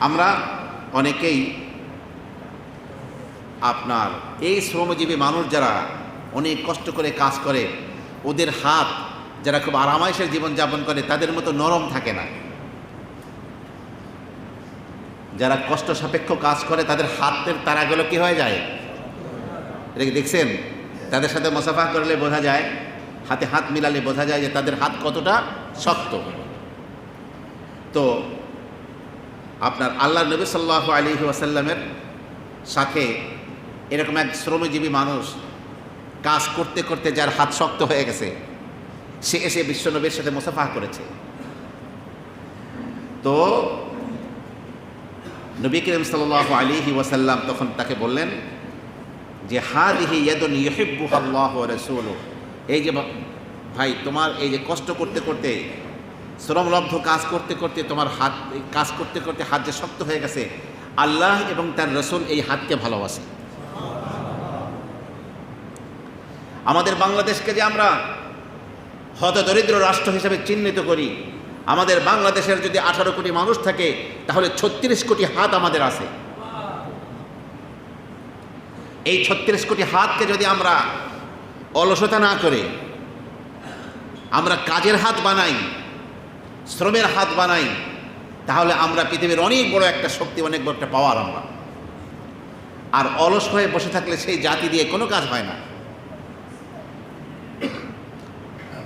আমরা অনেকেই আপনার এই শ্রমজীবী মানুষ যারা অনেক কষ্ট করে কাজ করে, ওদের হাত যারা খুব আরামাইশের জীবনযাপন করে, তাদের মতো নরম থাকে না। যারা কষ্ট সাপেক্ষ কাজ করে, তাদের হাতের তারাগুলো কি হয়ে যায়? এটা দেখছেন? তাদের সাথে মোসাফা করলে বোঝা যায়, হাতে হাত মিলালে বোঝা যায় যে তাদের হাত কতটা শক্ত। তো আপনার আল্লাহ নবী সাল্লাহ আলী ওয়াসাল্লামের সাথে এরকম এক শ্রমজীবী মানুষ কাজ করতে করতে যার হাত শক্ত হয়ে গেছে, সে এসে বিশ্বনবীর সাথে মোসাফা করেছে। তো নবী করিম সাল্লাহ আলিহি ওয়াসাল্লাম তখন তাকে বললেন যে হা দিহি ইয়াদুন ইহিব্বু আল্লাহ রসুল এই যে ভাই, তোমার এই যে কষ্ট করতে করতে শ্রমলব্ধ কাজ করতে করতে তোমার হাত কাজ করতে করতে হাত যে শক্ত হয়ে গেছে, আল্লাহ এবং তার রসুল এই হাতকে ভালোবাসে। আমাদের বাংলাদেশকে যে আমরা হত দরিদ্র রাষ্ট্র হিসেবে চিহ্নিত করি, আমাদের বাংলাদেশের যদি আঠারো কোটি মানুষ থাকে, তাহলে ছত্রিশ কোটি হাত আমাদের আছে। এই ছত্রিশ কোটি হাতকে যদি আমরা অলসতা না করে, আমরা কাজের হাত বানাই শ্রমের হাত বানাই, তাহলে আমরা পৃথিবীর অনেক বড় একটা শক্তি, অনেক বড় একটা পাওয়ার আমরা। আর অলস হয়ে বসে থাকলে সেই জাতি দিয়ে কোনো কাজ হয় না।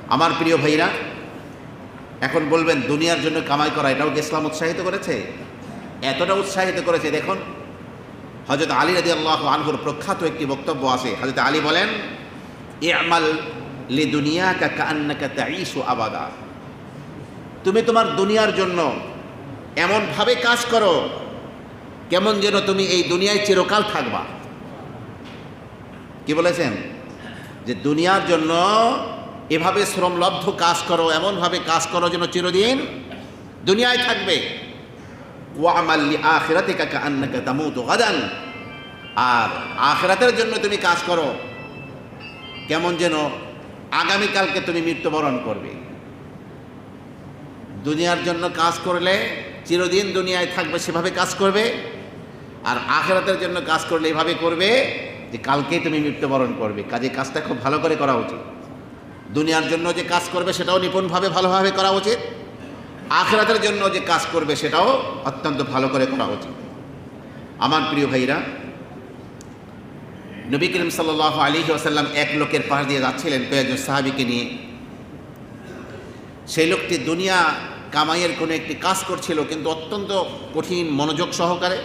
আমার প্রিয় ভাইরা, এখন বলবেন, দুনিয়ার জন্য কামাই করা, এটাও কি ইসলাম উৎসাহিত করেছে? এতটা উৎসাহিত করেছে, দেখুন। হজরত আলী রাজি আল্লাহ আনহুর প্রখ্যাত একটি বক্তব্য আছে। হজরত আলী বলেন এ আমাল লি দুনিয়া কান্নাকা তাইসু আবাদা। তুমি তোমার দুনিয়ার জন্য এমনভাবে কাজ করো, কেমন যেন তুমি এই দুনিয়ায় চিরকাল থাকবা। কি বলেছেন? যে দুনিয়ার জন্য এভাবে শ্রমলব্ধ কাজ করো, এমনভাবে কাজ করো যেন চিরদিন দুনিয়ায় থাকবে। ও আমাল্লি আখেরাতে কাকা আন্নাকা তামুতু গাদান। আর আখেরাতের জন্য তুমি কাজ করো, কেমন যেন আগামীকালকে তুমি মৃত্যুবরণ করবে। দুনিয়ার জন্য কাজ করলে চিরদিন দুনিয়ায় থাকবে, সেভাবে কাজ করবে। আর আখেরাতের জন্য কাজ করলে এভাবে করবে যে কালকেই তুমি মৃত্যুবরণ করবে। কাজে কাজটা খুব ভালো করে করা উচিত। দুনিয়ার জন্য যে কাজ করবে, সেটাও নিপুণভাবে, ভালোভাবে করা উচিত। আখেরাতের জন্য যে কাজ করবে, সেটাও অত্যন্ত ভালো করে করা উচিত। আমার প্রিয় ভাইরা, নবী করিম সাল্লাহ আলী আসাল্লাম এক লোকের পাশ দিয়ে যাচ্ছিলেন কয়েকজন সাহাবিকে নিয়ে। সেই লোকটি দুনিয়া কামাইয়ের কোনো একটি কাজ করছিল কিন্তু অত্যন্ত কঠিন মনোযোগ সহকারে,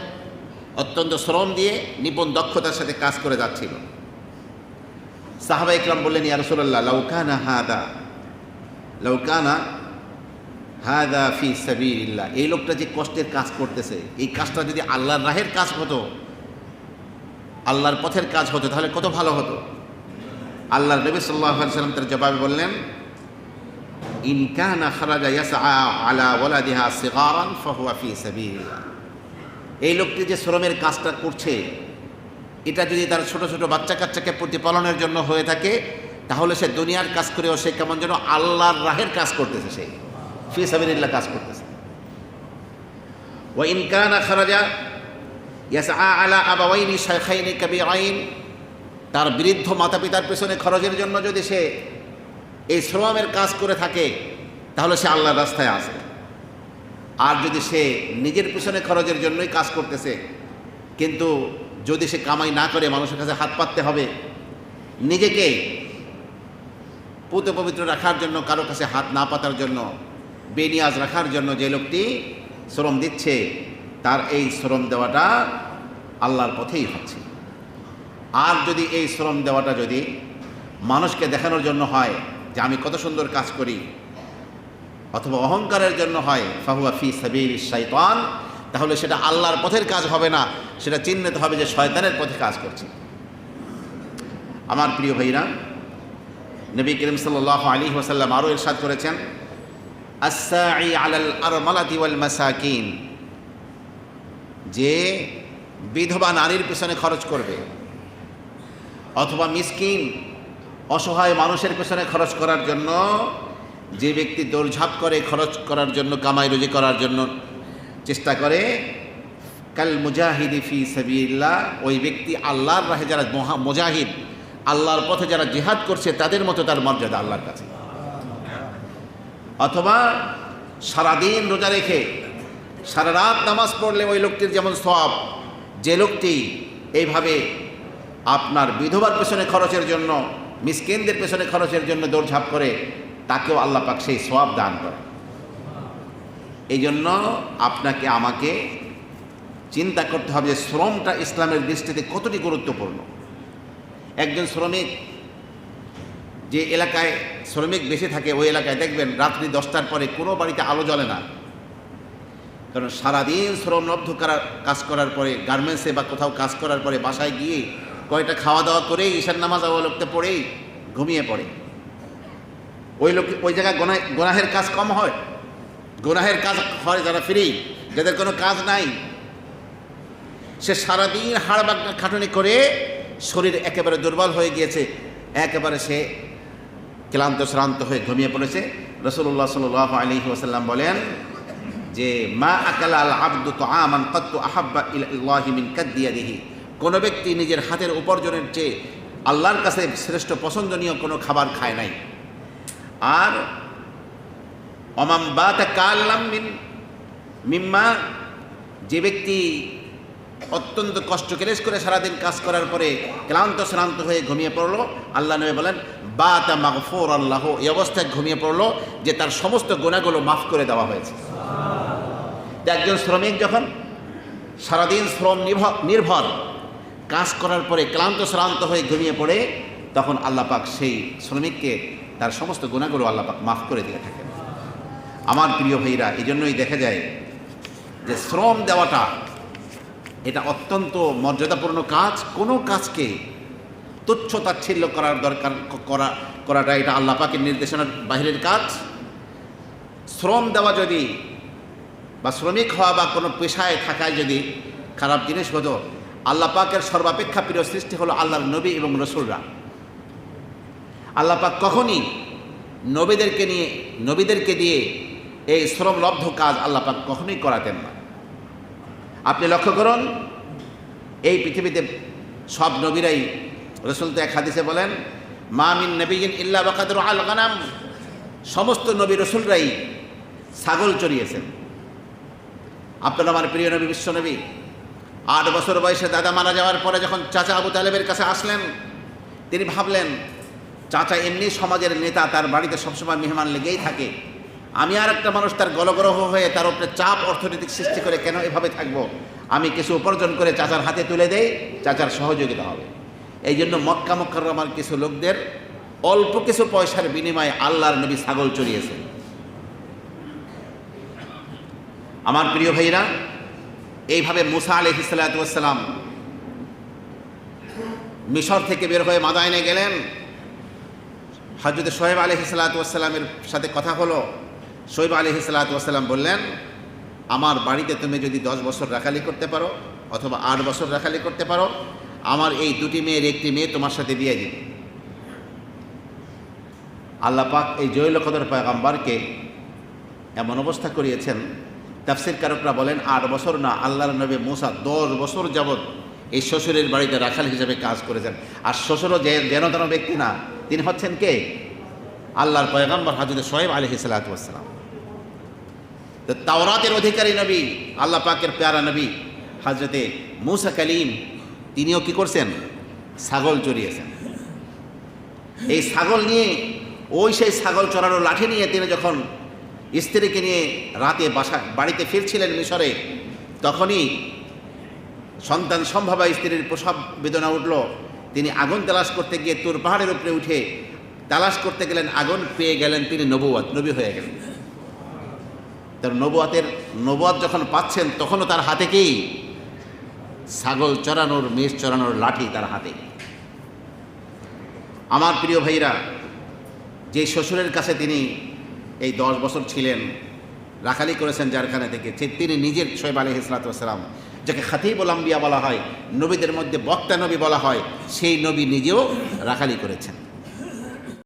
অত্যন্ত শ্রম দিয়ে নিপুণ দক্ষতার সাথে কাজ করে যাচ্ছিল। সাহাবা ইকরাম বললেন, ইয়া রসুল্লাহ লৌকানা হাদা লৌকানা হাদা ফি সাবিল্লাহ এই লোকটা যে কষ্টের কাজ করতেছে, এই কাজটা যদি আল্লাহর রাহের কাজ হতো, আল্লাহর পথের কাজ হতো, তাহলে কত ভালো হতো? আল্লাহর নবী সাল্লাহ সাল্লাম তার জবাবে বললেন ইনকানা খারাজা ইয়াসা আলা ওয়ালাদিহা সিগারান ফাহুয়া ফি সাবিলিল্লাহ এই লোকটি যে শ্রমের কাজটা করছে, এটা যদি তার ছোট ছোট বাচ্চা কাচ্চাকে প্রতিপালনের জন্য হয়ে থাকে, তাহলে সে দুনিয়ার কাজ করেও সে কেমন যেন আল্লাহর রাহের কাজ করতেছে সে, ফি সাবিলিল্লাহ কাজ করতেছে। ও ইনকানা খারাজা ইয়াসা আলা আবাওয়াইনি শাইখাইনি কাবিরাইন তার বৃদ্ধ মাতা পিতার পেছনে খরচের জন্য যদি সে এই শ্রমের কাজ করে থাকে, তাহলে সে আল্লাহর রাস্তায় আসে। আর যদি সে নিজের পিছনে খরচের জন্যই কাজ করতেছে, কিন্তু যদি সে কামাই না করে মানুষের কাছে হাত পাততে হবে, নিজেকে পুত পবিত্র রাখার জন্য, কারও কাছে হাত না পাতার জন্য, বেনিয়াজ রাখার জন্য যে লোকটি শ্রম দিচ্ছে, তার এই শ্রম দেওয়াটা আল্লাহর পথেই হচ্ছে। আর যদি এই শ্রম দেওয়াটা যদি মানুষকে দেখানোর জন্য হয় যে আমি কত সুন্দর কাজ করি, অথবা অহংকারের জন্য হয়, ফাহুয়া ফি সাবিল শাইতান, তাহলে সেটা আল্লাহর পথের কাজ হবে না, সেটা চিহ্নিত হবে যে শয়তানের পথে কাজ করছে। আমার প্রিয় ভাইরা, নবী করিম সাল্লাহ আলী ওসাল্লাম আরও ইরশাদ করেছেন ওয়াল মাসাকিন, যে বিধবা নারীর পেছনে খরচ করবে, অথবা মিসকিন অসহায় মানুষের পেছনে খরচ করার জন্য, যে ব্যক্তি দৌড়ঝাঁপ করে খরচ করার জন্য, কামাই রুজি করার জন্য চেষ্টা করে, কাল মুজাহিদি ফি সাবিল্লাহ ওই ব্যক্তি আল্লাহর রাহে যারা মহা মুজাহিদ, আল্লাহর পথে যারা জিহাদ করছে, তাদের মতো তার মর্যাদা আল্লাহর কাছে। অথবা সারাদিন রোজা রেখে, সারা রাত নামাজ পড়লে ওই লোকটির যেমন সব যে লোকটি এইভাবে আপনার বিধবার পেছনে খরচের জন্য মিসকিনদের পেছনে খরচের জন্য দৌড়ঝাঁপ করে, তাকেও আল্লাহ পাক সেই সব দান করে এই জন্য আপনাকে, আমাকে চিন্তা করতে হবে যে শ্রমটা ইসলামের দৃষ্টিতে কতটি গুরুত্বপূর্ণ। একজন শ্রমিক যে এলাকায় শ্রমিক বেশি থাকে, ওই এলাকায় দেখবেন রাত্রি দশটার পরে কোনো বাড়িতে আলো জ্বলে না। কারণ সারাদিন শ্রমলব্ধ করার, কাজ করার পরে, গার্মেন্টসে বা কোথাও কাজ করার পরে বাসায় গিয়ে কয়টা খাওয়া দাওয়া করেই ঈশান নামাজ অবলক্তে পড়েই ঘুমিয়ে পড়ে। ওই লোক, ওই জায়গায় গোনায় গোনাহের কাজ কম হয়। গোনাহের কাজ হয় যারা ফ্রি যাদের কোনো কাজ নাই। সে সারাদিন হাড় বাগনা খাটুনি করে শরীর একেবারে দুর্বল হয়ে গিয়েছে। একেবারে সে ক্লান্ত, শ্রান্ত হয়ে ঘুমিয়ে পড়েছে। রসুল্লাহ সাল আলী ওসাল্লাম বলেন যে, মা আকাল আল আব্দু তো আমান কত্তু আহাব্বা ইলাহিমিন কাদ্দিয়াদিহি কোনো ব্যক্তি নিজের হাতের উপার্জনের চেয়ে আল্লাহর কাছে শ্রেষ্ঠ পছন্দনীয় কোনো খাবার খায় নাই। আর অমাম বাতা কাল্লাম মিন মিম্মা, যে ব্যক্তি অত্যন্ত কষ্ট ক্লেশ করে সারাদিন কাজ করার পরে ক্লান্ত শ্রান্ত হয়ে ঘুমিয়ে পড়ল, আল্লাহ নবী বলেন বা তা মাগফোর আল্লাহ এই অবস্থায় ঘুমিয়ে পড়ল যে তার সমস্ত গোনাগুলো মাফ করে দেওয়া হয়েছে। একজন শ্রমিক যখন সারাদিন শ্রম নির্ভর কাজ করার পরে ক্লান্ত, শ্রান্ত হয়ে ঘুমিয়ে পড়ে, তখন আল্লাহ পাক সেই শ্রমিককে, তার সমস্ত গুণাগুলো আল্লাহ পাক মাফ করে দিয়ে থাকেন। আমার প্রিয় ভাইরা এই জন্যই দেখা যায় যে শ্রম দেওয়াটা, এটা অত্যন্ত মর্যাদাপূর্ণ কাজ। কোনো কাজকে তুচ্ছ তাচ্ছিল্য করার দরকার, করা, করাটা এটা আল্লাহ পাকের নির্দেশনার বাহিরের কাজ। শ্রম দেওয়া যদি বা শ্রমিক হওয়া বা কোনো পেশায় থাকায় যদি খারাপ জিনিস হতো আল্লাহ পাকের সর্বাপেক্ষা প্রিয় সৃষ্টি হলো আল্লাহর নবী এবং রসুলরা। আল্লাহ পাক কখনই নবীদেরকে নিয়ে, নবীদেরকে দিয়ে এই শ্রমলব্ধ কাজ আল্লাহ পাক কখনোই করাতেন না। আপনি লক্ষ্য করুন, এই পৃথিবীতে সব নবীরাই, রসুল তো এক হাদিসে বলেন মামিন নবীন ইল্লা বাকাদুর আল গানাম। সমস্ত নবী রসুলরাই ছাগল চড়িয়েছেন। আপনার আমার প্রিয় নবী বিশ্বনবী আট বছর বয়সে দাদা মারা যাওয়ার পরে যখন চাচা আবু তালেবের কাছে আসলেন, তিনি ভাবলেন, চাচা এমনি সমাজের নেতা, তার বাড়িতে সবসময় মেহমান লেগেই থাকে। আমি আর একটা মানুষ, তার গলগ্রহ হয়ে তার উপরে চাপ অর্থনৈতিক সৃষ্টি করে কেন এভাবে থাকব? আমি কিছু উপার্জন করে চাচার হাতে তুলে দেই, চাচার সহযোগিতা হবে। এই জন্য মক্কা মক্কার কিছু লোকদের অল্প কিছু পয়সার বিনিময়ে আল্লাহর নবী ছাগল চড়িয়েছেন। আমার প্রিয় ভাইরা এইভাবে মুসা আলি হিসালাতাম মিশর থেকে বের হয়ে মাদায়নে গেলেন। হজরত সোহেব আলি হিসালাতামের সাথে কথা হলো। সোহেব আলি হিসালাতাম বললেন, আমার বাড়িতে তুমি যদি দশ বছর রাখালি করতে পারো অথবা আট বছর রাখালি করতে পারো, আমার এই দুটি মেয়ের একটি মেয়ে তোমার সাথে দিয়ে দিই আল্লাহ পাক এই জৈল পয়গাম্বারকে এমন অবস্থা করিয়েছেন তাফসির কারকরা বলেন, আট বছর না, আল্লাহর নবী মোসা দশ বছর যাবৎ এই শ্বশুরের বাড়িতে রাখাল হিসেবে কাজ করেছেন। আর শ্বশুরও যে যেন তেন ব্যক্তি না, তিনি হচ্ছেন কে? আল্লাহর পয়গাম্বর হাজরত সোহেব আলহি সালাতাম তো তাওরাতের অধিকারী নবী, আল্লাহ পাকের পেয়ারা নবী হাজরতে মুসা কালিম, তিনিও কি করছেন? ছাগল চড়িয়েছেন। এই ছাগল নিয়ে, ওই সেই ছাগল চড়ানোর লাঠি নিয়ে তিনি যখন স্ত্রীকে নিয়ে রাতে বাসা বাড়িতে ফিরছিলেন মিশরে। তখনই সন্তান সম্ভবা স্ত্রীর প্রসব বেদনা উঠল। তিনি আগুন তালাশ করতে গিয়ে তোর পাহাড়ের উপরে উঠে তালাশ করতে গেলেন, আগুন পেয়ে গেলেন তিনি নবুয়াত নবী হয়ে গেলেন। তার নবুয়াতের নবুয়াত যখন পাচ্ছেন, তখনও তার হাতে কি? ছাগল চড়ানোর মেষ চড়ানোর লাঠি তার হাতে। আমার প্রিয় ভাইরা, যে শ্বশুরের কাছে তিনি এই দশ বছর ছিলেন, রাখালি করেছেন জারখানা থেকে তিনি নিজের শোয়েব আলী ইসলাতাম যাকে খাতিবুল আম্বিয়া বলা হয়, নবীদের মধ্যে বক্তা নবী বলা হয়, সেই নবী নিজেও রাখালি করেছেন।